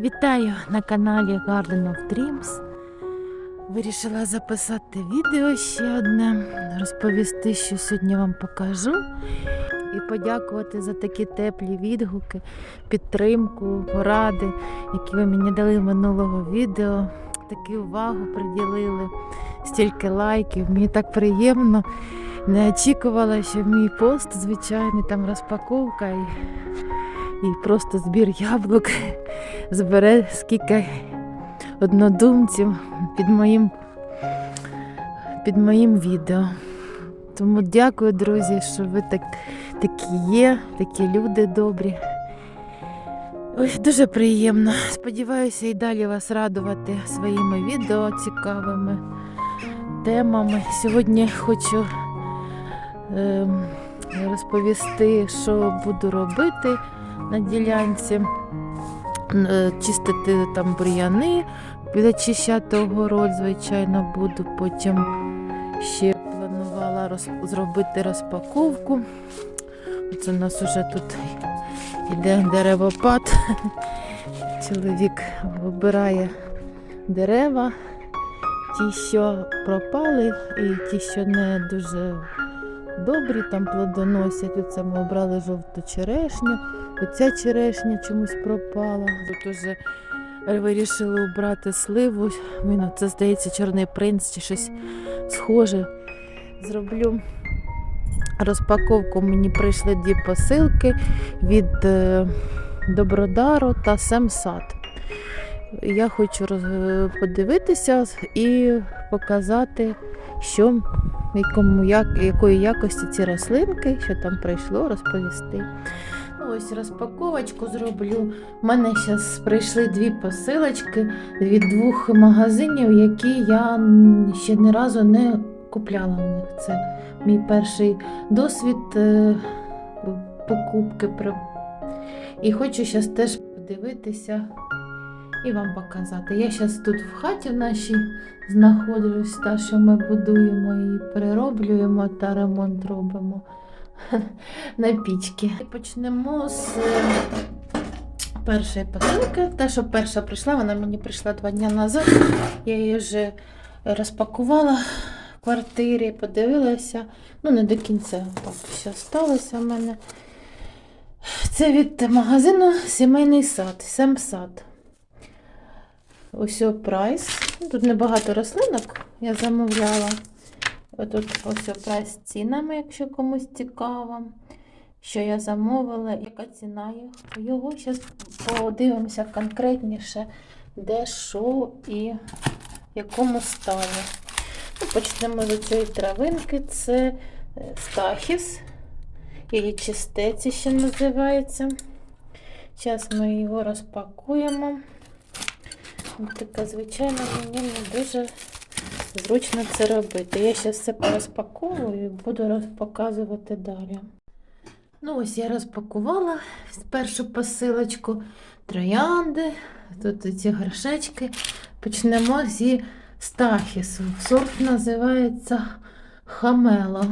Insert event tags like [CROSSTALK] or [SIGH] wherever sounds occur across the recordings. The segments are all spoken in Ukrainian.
Вітаю на каналі Garden of Dreams. Вирішила записати відео ще одне, розповісти, що сьогодні вам покажу. І подякувати за такі теплі відгуки, підтримку, поради, які ви мені дали минулого відео. Таку увагу приділили, стільки лайків. Мені так приємно. Не очікувала, що мій пост звичайний, там розпаковка і, і просто збір яблук [LAUGHS] збере скільки однодумців під моїм, під моїм відео. Тому дякую, друзі, що ви так, такі є, такі люди добрі. Ой, дуже приємно. Сподіваюся і далі вас радувати своїми відео цікавими темами. Сьогодні хочу ем, розповісти, що буду робити на ділянці. Е, Чистити там бур'яни, підочищати огород, звичайно, буду. Потім ще планувала роз- зробити розпаковку. Це у нас уже тут іде деревопад. [LAUGHS] Чоловік вибирає дерева, ті, що пропали, і ті, що не дуже добрі, там плодоносять. Оце ми обрали жовту черешню. Оця черешня чомусь пропала. Тут уже вирішили обрати сливу. Він, це здається, чорний принц чи щось схоже. Зроблю розпаковку. Мені прийшли дві посилки від е, Добродару та Семсад. Я хочу подивитися і показати, що якому, як, якої якості ці рослинки, що там прийшло, розповісти. Ну, ось розпаковочку зроблю. У мене зараз прийшли дві посилочки від двох магазинів, які я ще ні разу не купляла в них. Це мій перший досвід е, покупки. І хочу зараз теж подивитися і вам показати. Я зараз тут в хаті нашій знаходжусь, та, що ми будуємо і перероблюємо та ремонт робимо [LAUGHS] на пічки. Почнемо з е, першої посилки. Та, що перша прийшла, вона мені прийшла два дні назад. Я її вже розпакувала в квартирі, подивилася. Ну, не до кінця так що сталося в мене. Це від магазину Сімейний сад, Семсад. Ось прайс. Тут небагато рослинок я замовляла. Тут ось прайс з цінами, якщо комусь цікаво. Що я замовила, яка ціна. Його зараз подивимося конкретніше, де що і в якому стані. Ну, почнемо з цієї травинки. Це е, стахіс. І чистеці ще називається. Зараз ми його розпакуємо. Така звичайно, мені не дуже зручно це робити. Я зараз все порозпаковую і буду показувати далі. Ну, ось я розпакувала першу посилочку троянди. Тут ці горшечки. Почнемо зі стахісу. Сорт називається Хамело.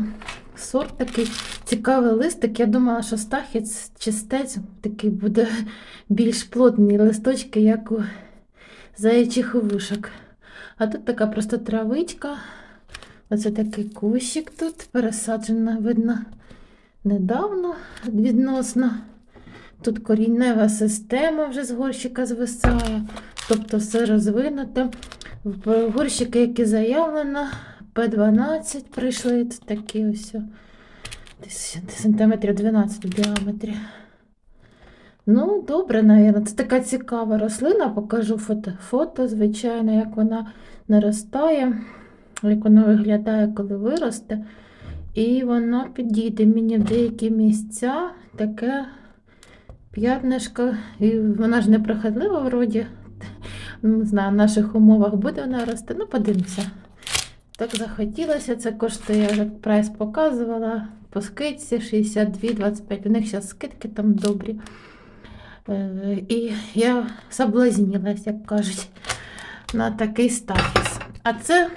Сорт такий цікавий листик. Я думала, що стахіць чистець такий буде більш плотний листочки, як у заячих вушок. А тут така просто травичка. Оце такий кущик тут пересаджена, видно, недавно відносно. Тут коріннева система вже з горщика звисає, тобто все розвинуте. В горщики, які заявлено, П12 прийшли. Тут такі ось сантиметрів 12 в діаметрі. Ну, добре, навірно. Це така цікава рослина. Покажу фото, фото, звичайно, як вона наростає, як вона виглядає, коли виросте. І воно підійде мені в деякі місця таке п'ятнишко. І вона ж непроходлива вроді. Ну, Не знаю, в наших умовах буде вона рости. Ну, подивимося. Так захотілося, це коштує, я вже прайс показувала. По скидці 62,25. У них зараз скидки там добрі. Е, І я соблазнилась, як кажуть, на такий стафіс. А це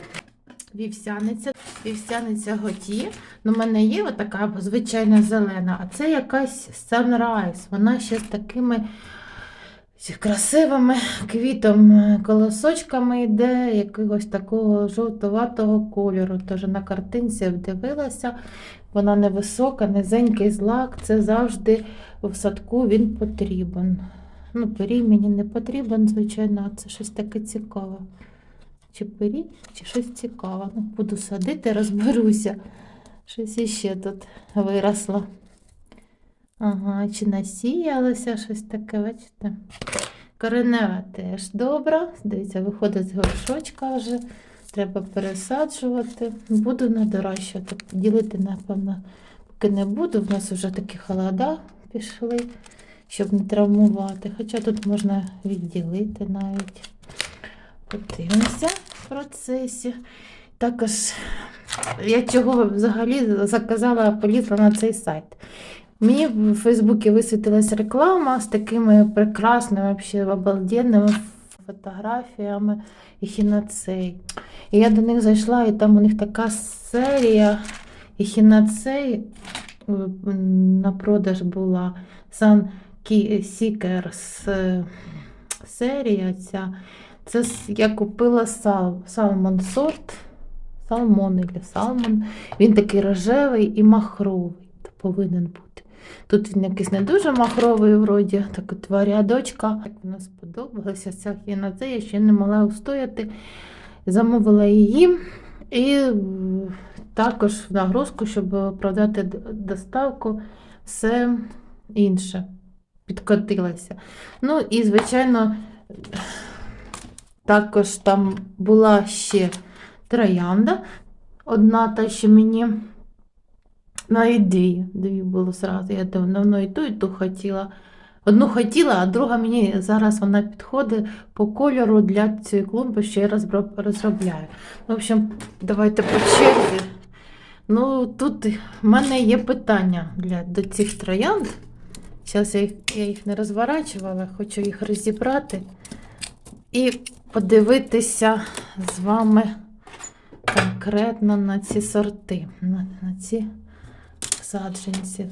вівсяниця. Вівсяниця готі. Ну, в мене є отака звичайна зелена, а це якась Sunrise. Вона ще з такими красивими квітом колосочками йде якогось такого жовтуватого кольору. Тож на картинці вдивилася, вона невисока, низенький злак. Це завжди в садку він потрібен. Ну, пирій мені не потрібен, звичайно, це щось таке цікаве. Чи пирій, чи щось цікаве. Ну, буду садити, [LAUGHS] розберуся. Щось іще тут виросло. Ага, чи насіялося щось таке, бачите? Коренева теж добра. Дивіться, виходить з горшочка вже. Треба пересаджувати. Буду надоращувати. Ділити, напевно, поки не буду. В нас вже такі холода пішли, щоб не травмувати. Хоча тут можна відділити навіть. Подивимося в процесі. Також я чого взагалі заказала, полізла на цей сайт. Мені в Фейсбуці висвітилась реклама з такими прекрасними, вообще обалденними фотографіями ехінацей. І я до них зайшла, і там у них така серія ехінацей е, на продаж була. Sun Seekers е, серія ця. Це я купила сал, салмон сорт. Салмон салмон. Він такий рожевий і махровий. Повинен бути. Тут він якийсь не дуже махровий, вроді, так от варіадочка. Так воно сподобалося. Ця хіноце, я ще не могла устояти. Замовила її. І також в нагрузку, щоб продати доставку, все інше підкотилося. Ну і, звичайно, також там була ще троянда. Одна та, що мені навіть дві. Дві було зразу. Я давно і ту, і ту хотіла. Одну хотіла, а друга мені зараз вона підходить по кольору для цієї клумби, що я розробляю. В общем, давайте по черзі. Ну, тут в мене є питання для, до цих троянд. Зараз я їх, я їх не розворачувала, хочу їх розібрати і подивитися з вами конкретно на ці сорти, на, на ці саджанці.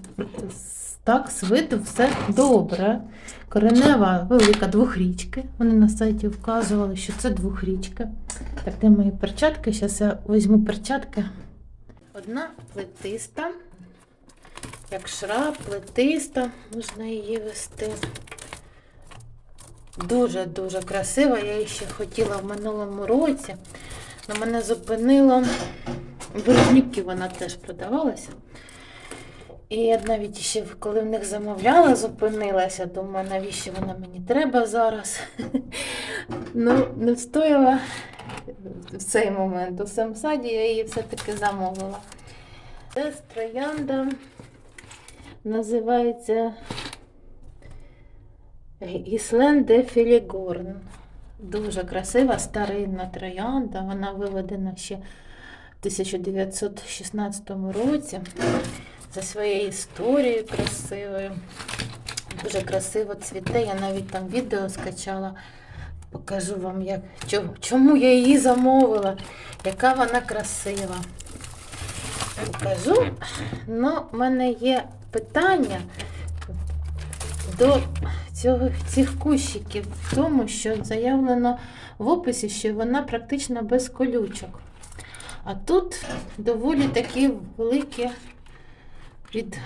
Так, з виду все добре. Коренева велика двохрічки. Вони на сайті вказували, що це двохрічка. Так, де мої перчатки? Зараз я візьму перчатки. Одна плетиста, як шраб, плетиста, можна її вести. Дуже-дуже красива. Я її ще хотіла в минулому році. але мене зупинило. В вона теж продавалася. І я навіть ще коли в них замовляла, зупинилася, думаю, навіщо вона мені треба зараз. [LAUGHS] Ну, не встояла в цей момент. У цьому саді я її все-таки замовила. Це троянда називається Іслен де Філігорн. Дуже красива старинна троянда. Вона виведена ще в 1916 році за своєю історією красивою. Дуже красиво цвіте. Я навіть там відео скачала. Покажу вам, як, чому я її замовила, яка вона красива. Покажу. Ну, в мене є питання до цього, цих кущиків в тому, що заявлено в описі, що вона практично без колючок. А тут доволі такі великі від,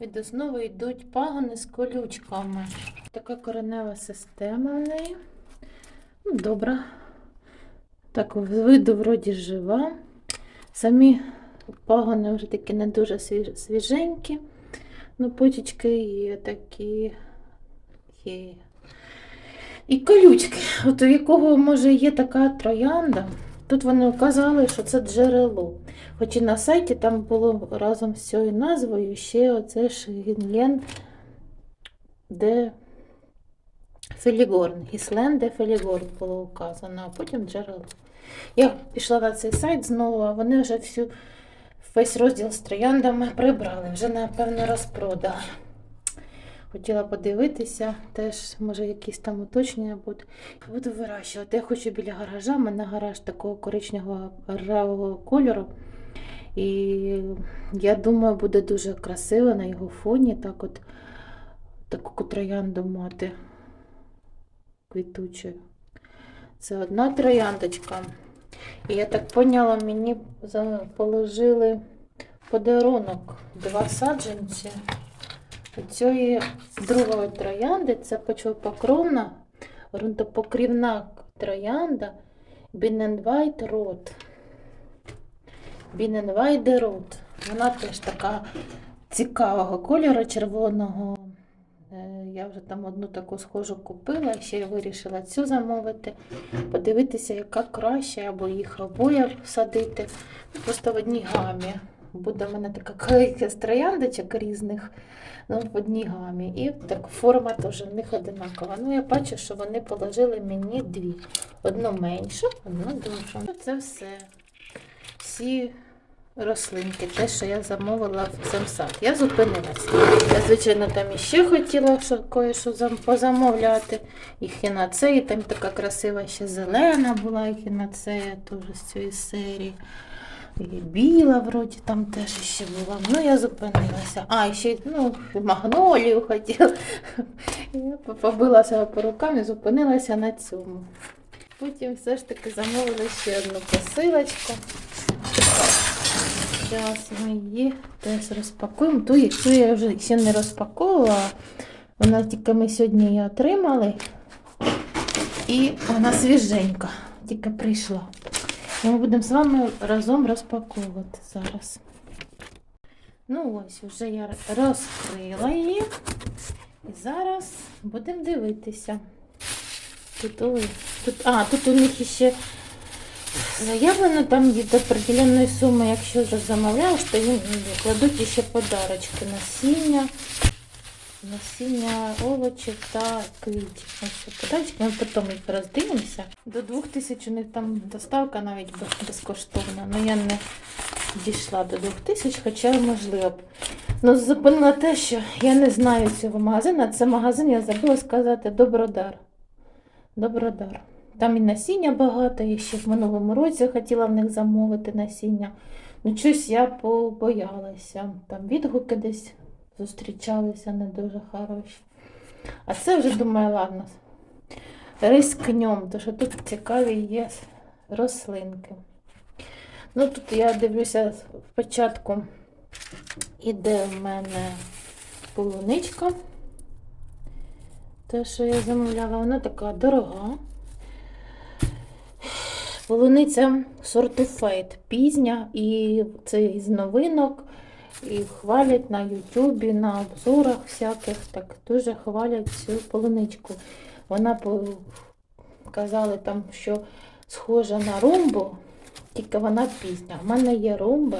від основи йдуть пагони з колючками. Така коренева система в неї. Ну, добра. Так, з виду вроді жива. Самі пагони вже такі не дуже свіженькі. Ну, почечки є такі. Є. І колючки. От у якого, може, є така троянда. Тут вони вказали, що це джерело. Хоч і на сайті там було разом з цією назвою ще оце Шгінлен де Фелігорн. Гіслен де Фелігорн було вказано, а потім джерело. Я пішла на цей сайт знову, а вони вже всю весь розділ з трояндами прибрали, вже, напевно, розпродали. Хотіла подивитися, теж, може, якісь там уточнення будуть. Буду вирощувати. Я хочу біля гаража, у мене гараж такого коричневого ржавого кольору. І я думаю, буде дуже красиво на його фоні так от таку троянду мати. квітучою. Це одна трояндочка. І я так поняла, мені положили подарунок два саджанці. Цієї другої троянди це почвопокровна, ґрунтопокрівна троянда Біненвайт Рот. Біненвайде Рот. Вона теж така цікавого кольору червоного. Е, Я вже там одну таку схожу купила, ще й вирішила цю замовити. Подивитися, яка краще, або їх обоє садити. Просто в одній гамі. Буде в мене така кількість трояндочок різних ну, в одній гамі. І так форма теж в них одинакова. Ну, я бачу, що вони положили мені дві. Одну меншу, одну довшу. Ну, Це все. Всі рослинки, те, що я замовила в Семсад. Я зупинилася. Я, звичайно, там іще хотіла що, кое-що зам- позамовляти. І хінацеї, там така красива ще зелена була, і хінацея теж з цієї серії. І біла вроді там теж ще була. Ну, я зупинилася. А, і ще ну, магнолію хотіла. Я побила себе по рукам і зупинилася на цьому. Потім все ж таки замовила ще одну посилочку. Зараз ми її теж розпакуємо. Ту, я- цю я вже ще не розпаковувала. Вона тільки ми сьогодні її отримали. І вона свіженька, тільки прийшла. І ми будемо з вами разом розпаковувати зараз. Ну ось, вже я розкрила її. І зараз будемо дивитися. Тут, ой, тут, а, тут у них ще заявлено там від определенної суми, якщо вже замовляєш, то їм кладуть ще подарочки. Насіння, насіння овочів та квітів. Ось подарочки, ми потім їх роздивимося. До 2000 у них там доставка навіть безкоштовна. Ну я не дійшла до 2000, хоча можливо б. Ну, зупинила те, що я не знаю цього магазину. Це магазин, я забула сказати, Добродар. Добродар. Там і насіння багато, я ще в минулому році хотіла в них замовити насіння. Ну, щось я побоялася. Там відгуки десь зустрічалися не дуже хороші. А це вже думаю, ладно, рискнем, тому що тут цікаві є рослинки. Ну, тут я дивлюся спочатку іде в мене полуничка. Те, що я замовляла, вона така дорога. Полуниця сорту фейт пізня, і це із новинок, і хвалять на Ютубі, на обзорах всяких, так дуже хвалять цю полуничку. Вона казали там, що схожа на румбу, тільки вона пізня. У мене є румби,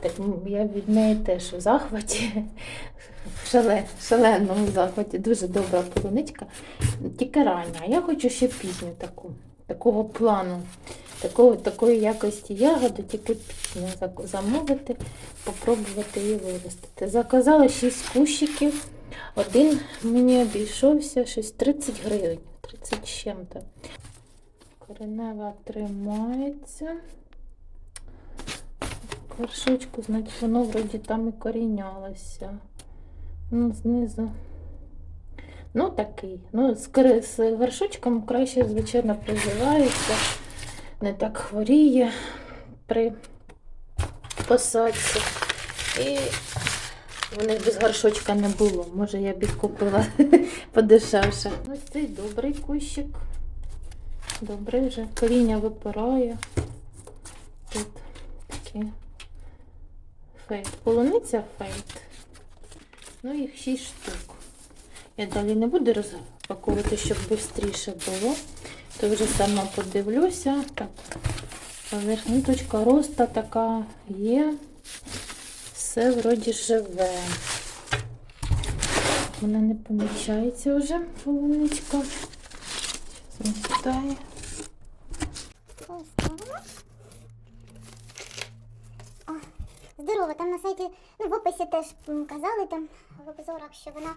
так я від неї теж у захваті. В шале, шаленому захваті. Дуже добра полуничка. Тільки рання. Я хочу ще пізню таку, такого плану, такого, такої якості ягоди, тільки пізню замовити, попробувати її виростити. Заказала 6 кущиків. Один мені обійшовся щось 30 гривень, 30 чим-то. Коренева тримається. Горшочку, значить, воно вроді там і корінялося. Ну, знизу. Ну, такий. Ну, з, з горшочком краще, звичайно, приживається. Не так хворіє при посадці. І в них без горшочка не було. Може, я б їх купила [LAUGHS] подешевше. Ось цей добрий кущик. Добрий вже. Коріння випирає. Тут такі фейт. Полуниця фейт. Ну, їх 6 штук. Я далі не буду розпаковувати, щоб швидше було. То вже сама подивлюся. Так, поверхня точка росту така є. Все вроді живе. Вона не помічається вже полуничка. О, Здорово, там на сайті, ну в описі теж казали там в обзорах, що вона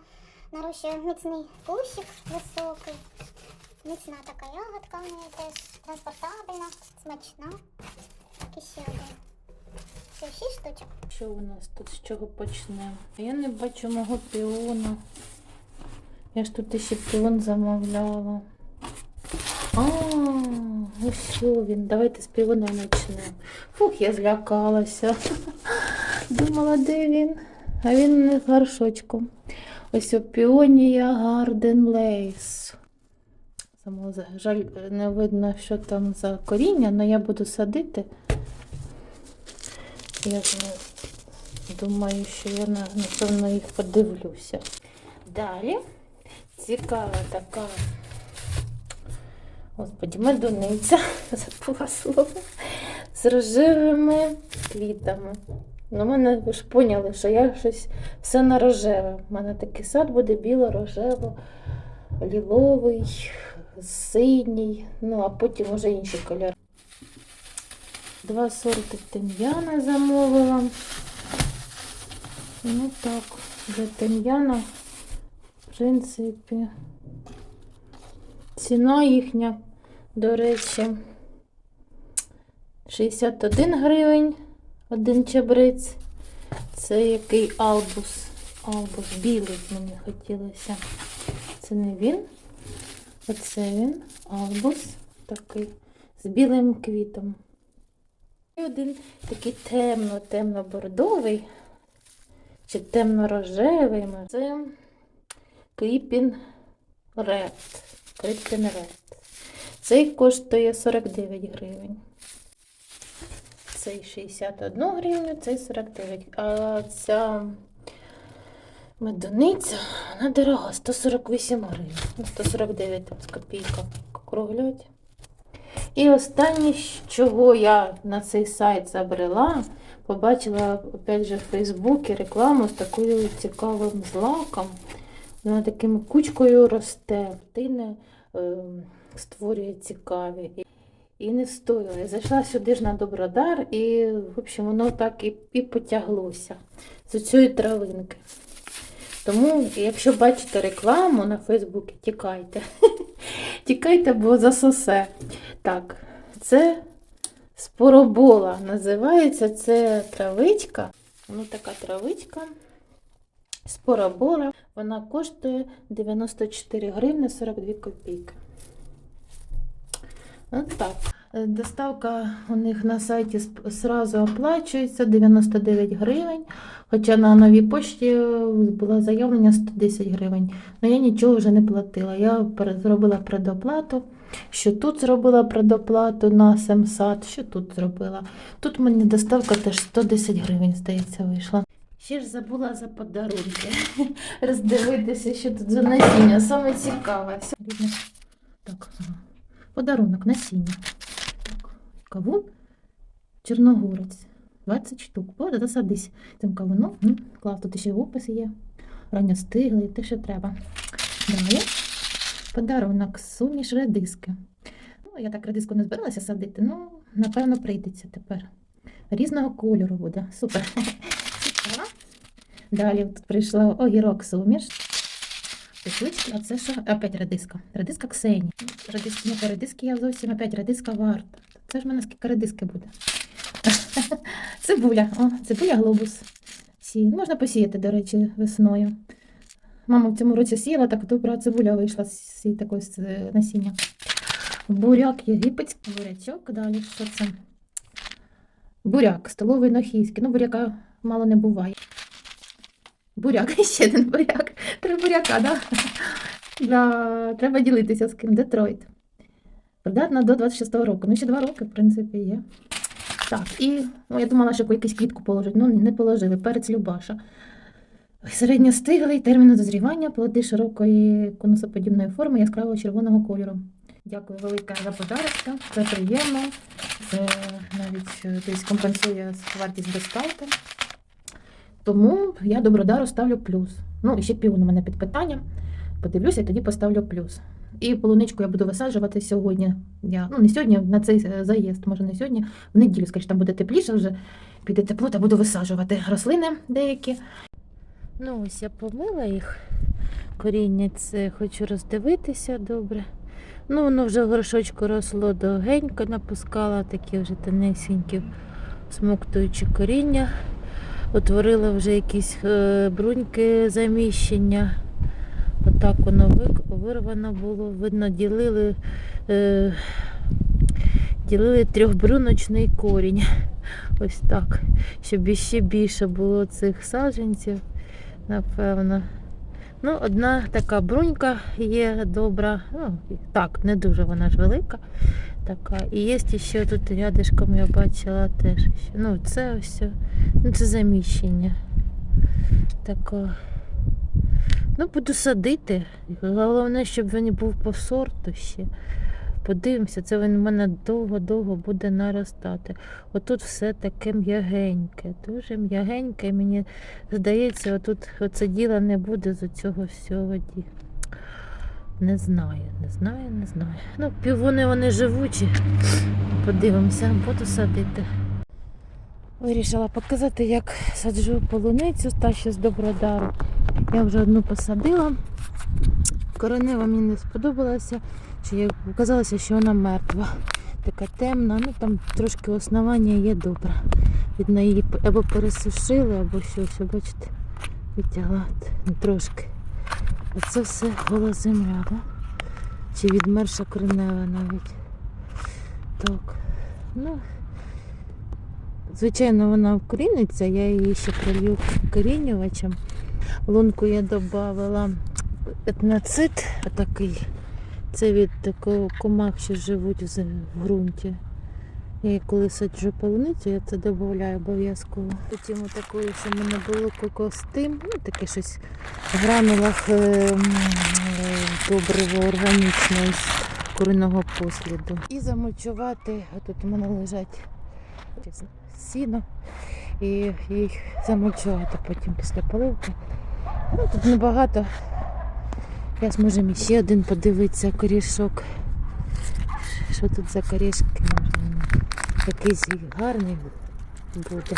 нарощує міцний кущик високий. Міцна така ягодка в неї теж транспортабельна, смачна. І ще один. Це шість штучок. Що у нас тут з чого почнемо? Я не бачу мого піона. Я ж тут ще піон замовляла. А, Ось що він. Давайте з півона почнемо. Фух, я злякалася. [LAUGHS] Думала, де він? А він не з горшочком. Ось о, піонія Гарден Лейс. Жаль, не видно, що там за коріння, але я буду садити. Я думаю, що я напевно їх подивлюся. Далі цікава така. Господі, медуниця, [LAUGHS] забула слово, з рожевими квітами. Ну, мене ж поняли, що я щось все на рожеве. У мене такий сад буде біло-рожево, ліловий, синій, ну а потім вже інші кольори. Два сорти тим'яна замовила. Ну так, вже тим'яна, в принципі. Ціна їхня, до речі, 61 гривень один чабрець. Це який албус. Албус білий мені хотілося. Це не він. Оце він. Албус такий з білим квітом. І один такий темно-темно-бордовий чи темно-рожевий. Це Кріпін Ред. Крипін Ред. Цей коштує 49 гривень. Цей 61 гривню, цей 49. А ця медуниця, вона дорога, 148 гривень. Ну, 149 з копійка округлять. І останнє, чого я на цей сайт забрела, побачила опять же в Фейсбуці рекламу з такою цікавим злаком. Вона такими кучкою росте, тине е, створює цікаві. І, не встояла. Я зайшла сюди ж на Добродар, і, в общем, воно так і, і потяглося з цієї травинки. Тому, якщо бачите рекламу на Фейсбуці, тікайте. [LAUGHS] Тікайте, бо засосе. Так, це споробола. Називається це травичка. Ну, така травичка. Споробола. Вона коштує 94 гривни 42 копійки. Так. Е, Доставка у них на сайті зразу оплачується 99 гривень. Хоча на новій пошті е, було заявлення 110 гривень. Але я нічого вже не платила. Я зробила предоплату. Що тут зробила предоплату на Семсад, що тут зробила. Тут мені доставка теж 110 гривень, здається, вийшла. Ще ж забула за подарунки. [LAUGHS] Роздивитися, що тут за насіння. Саме цікаве. Так. Подарунок насіння. Кавун Чорногорець. 20 штук. О, да садись цим кавуном. Клас, тут ще опис є. Рання стигли, те, що треба. Далі. Подарунок суміш редиски. Ну, я так редиску не збиралася садити, ну, напевно, прийдеться тепер. Різного кольору буде. Супер. [LAUGHS] Далі тут прийшла огірок суміш. Петлички, а що? Опять редиска. Редиска Ксені. Редиски, не редиски я зовсім опять редиска варта. Це ж в мене скільки редиски буде. [LAUGHS] Цибуля. О, цибуля глобус. Сі. Можна посіяти, до речі, весною. Мама в цьому році сіяла, так добра цибуля вийшла з такої е, насіння. Буряк єгипетський, бурячок. Далі що це? Буряк, столовий нохійський. Ну, буряка мало не буває. Буряк, [LAUGHS] ще один буряк. Три буряка, да? Да, треба ділитися з ким. Детройт. Придатна до 26-го року. Ну, ще два роки, в принципі, є. Так, і ну, я думала, що якусь квітку положить. Ну, не положили. Перець Любаша. Середньостиглий термін дозрівання, плоди широкої конусоподібної форми яскравого червоного кольору. Дякую велике за подарочка. Це приємно. Це навіть десь компенсує вартість доставки. Тому я добродару ставлю плюс. Ну, ще півон у мене під питанням. Подивлюся і тоді поставлю плюс. І полуничку я буду висаджувати сьогодні. Я, ну, не сьогодні, на цей е, заїзд, може не сьогодні, в неділю, скажімо, там буде тепліше вже, піде тепло, та буду висаджувати рослини деякі. Ну, ось я помила їх. Коріння це хочу роздивитися добре. Ну, воно вже в горшочку росло довгенько, напускала такі вже тонесенькі смоктуючі коріння. Утворила вже якісь е, бруньки заміщення. Отак воно вирвано було. Видно, ділили е, розділили трьохбруночний корінь. [LAUGHS] Ось так. Щоб іще більше було цих саджанців, напевно. Ну, одна така брунька є добра. Ну, так, не дуже вона ж велика. Така. І є ще тут рядишком я бачила теж. Ну, це ось. Ну, це заміщення. Таке. Ну, буду садити. Головне, щоб він був по сорту ще. Подивимося, це він в мене довго-довго буде наростати. Отут все таке м'ягеньке, дуже м'ягеньке. Мені здається, отут оце діла не буде з цього всього. Не знаю, не знаю, не знаю. Ну, півони вони живучі. Подивимося, буду садити. Вирішила показати, як саджу полуницю та ще з добродару. Я вже одну посадила. Коренева мені не сподобалася, я показалося, що вона мертва. Така темна, ну там трошки основання є добре. Видно, її або пересушили, або щось, бачите, витягла трошки. А це все гола земля, да? Чи відмерша коренева навіть. Так. Ну, звичайно, вона вкоріниться, я її ще пролью корінювачем. Лунку я додавала етноцит такий. Це від такого комах, що живуть в ґрунті. Я коли саджу полуницю, я це додаю обов'язково. Потім такою, що в мене було кокостим, ну таке щось в гранулах е, е, добриво органічне з куриного посліду. І замочувати, тут у мене лежать сіно. І їх замочувати потім після поливки. Ну, тут небагато. Зараз можемо ще один подивитися корішок. Що тут за корішки? Може, Якийсь гарний буде.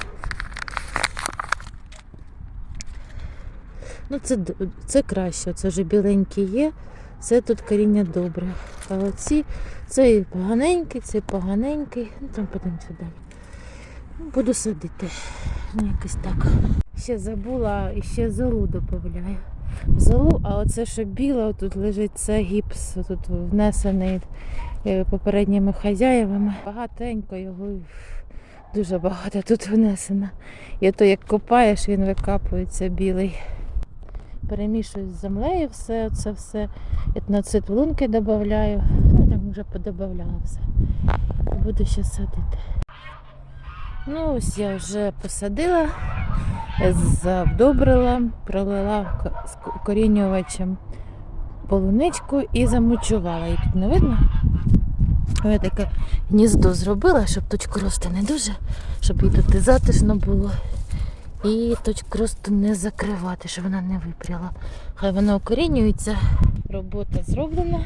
Ну, це, це краще, це вже біленький є, це тут коріння добре. А оці, цей поганенький, цей поганенький. Ну там подивимося далі. Ну, Буду садити. Ну, якось так. Ще забула і ще золу додаю. Золу, а оце що біле, тут лежить, це гіпс, тут внесений попередніми хазяєвами. Багатенько його дуже багато тут внесено. І то як копаєш, він викапується білий. Перемішую з землею все, це все. Етноцит в лунки додаю. Ну, там вже подобавляла все. Буду ще садити. Ну, ось я вже посадила, завдобрила, пролила корінювачем полуничку і замочувала. Її не видно. Я таке гніздо зробила, щоб точку росту не дуже, щоб їй тут затишно було. І точку росту не закривати, щоб вона не випряла. Хай вона укорінюється. Робота зроблена,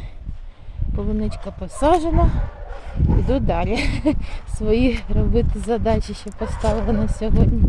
полуничка посаджена. Іду далі [LAUGHS] свої робити задачі, що поставила на сьогодні.